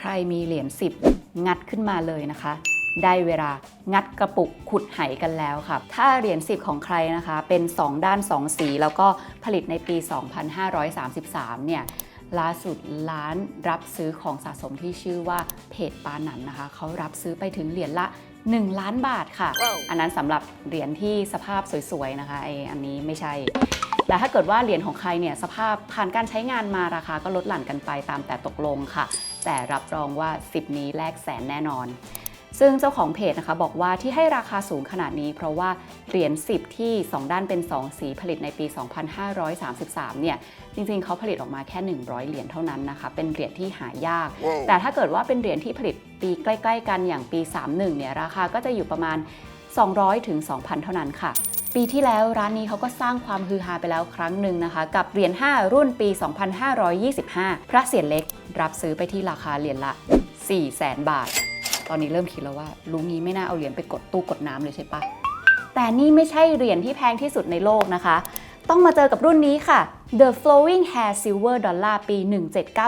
ใครมีเหรียญ10 งัดขึ้นมาเลยนะคะ ได้เวลางัดกระปุกขุดไหกันแล้วค่ะ ถ้าเหรียญ10 ของใครนะคะ เป็น 2 ด้าน 2 สี แล้วก็ผลิตในปี 2533 เนี่ยล่าสุดร้านรับซื้อของสะสมที่ชื่อว่าเพจปาหนันนะคะ เขารับซื้อไปถึงเหรียญละ 1 ล้านบาทค่ะว้าวอันนั้นสำหรับเหรียญที่สภาพสวยๆนะคะไออันนี้ไม่ใช่ แต่ถ้าเกิดว่าเหรียญของใครเนี่ยสภาพผ่านการใช้งานมาราคาก็ลดหลั่นกันไปตามแต่ตกลงค่ะ แต่รับรองว่า 10 นี้แลกแสนแน่นอน ซึ่งเจ้าของเพจนะคะบอกว่าที่ให้ราคาสูงขนาดนี้ เพราะว่าเหรียญ10 ที่ 2 ด้านเป็น 2 สีผลิตในปี 2533 เนี่ยจริงๆเขาผลิตออกมาแค่ 100 เหรียญเท่านั้นนะคะ เป็นเหรียญที่หายากแต่ถ้าเกิดว่าเป็นเหรียญที่ผลิตปีใกล้ ๆ กันอย่างปี 31 เนี่ยราคาก็จะอยู่ประมาณ 200ถึง2,000 เท่านั้นค่ะ ปีที่แล้วร้านนี้เขาก็สร้างความฮือฮาไปแล้วครั้งหนึ่งนะคะ กับเหรียญ5 รุ่นปี 2525 พระเศียรเล็กรับซื้อไปที่ราคาเหรียญละ 400,000 บาท ตอนนี้เริ่มคิดแล้วว่าลุงนี้ไม่น่าเอาเหรียญไปกดตู้กดน้ำเลยใช่ปะแต่นี่ไม่ใช่เหรียญที่แพงที่สุดในโลกนะคะ ต้องมาเจอกับรุ่นนี้ค่ะ The Flowing Hair Silver Dollar ปี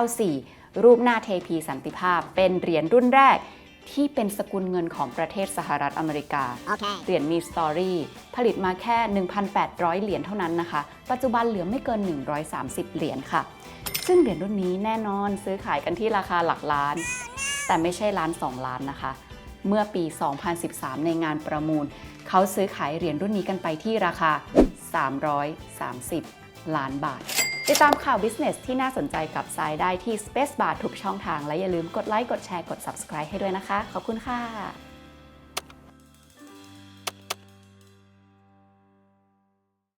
1794 รูปหน้าเทพีสันติภาพ เป็นเหรียญรุ่นแรก ที่เป็นสกุลเงินของประเทศสหรัฐอเมริกา Okay. เหรียญมีสตอรี่ผลิตมาแค่ 1,800 เหรียญเท่านั้นนะคะ ปัจจุบันเหลือไม่เกิน 130 เหรียญค่ะ ซึ่งเหรียญรุ่นนี้แน่นอนซื้อขายกันที่ราคาหลักล้าน แต่ไม่ใช่ล้าน 2 ล้านนะคะ เมื่อปี 2013 ในงานประมูล เขาซื้อขายเหรียญรุ่นนี้กันไปที่ราคา 330 ล้านบาท ติดตามข่าว business ที่น่าสนใจกับสายได้ที่ Space Bar ทุกช่องทาง และอย่าลืมกดไลค์กดแชร์กด subscribe ให้ด้วยนะคะ ขอบคุณค่ะ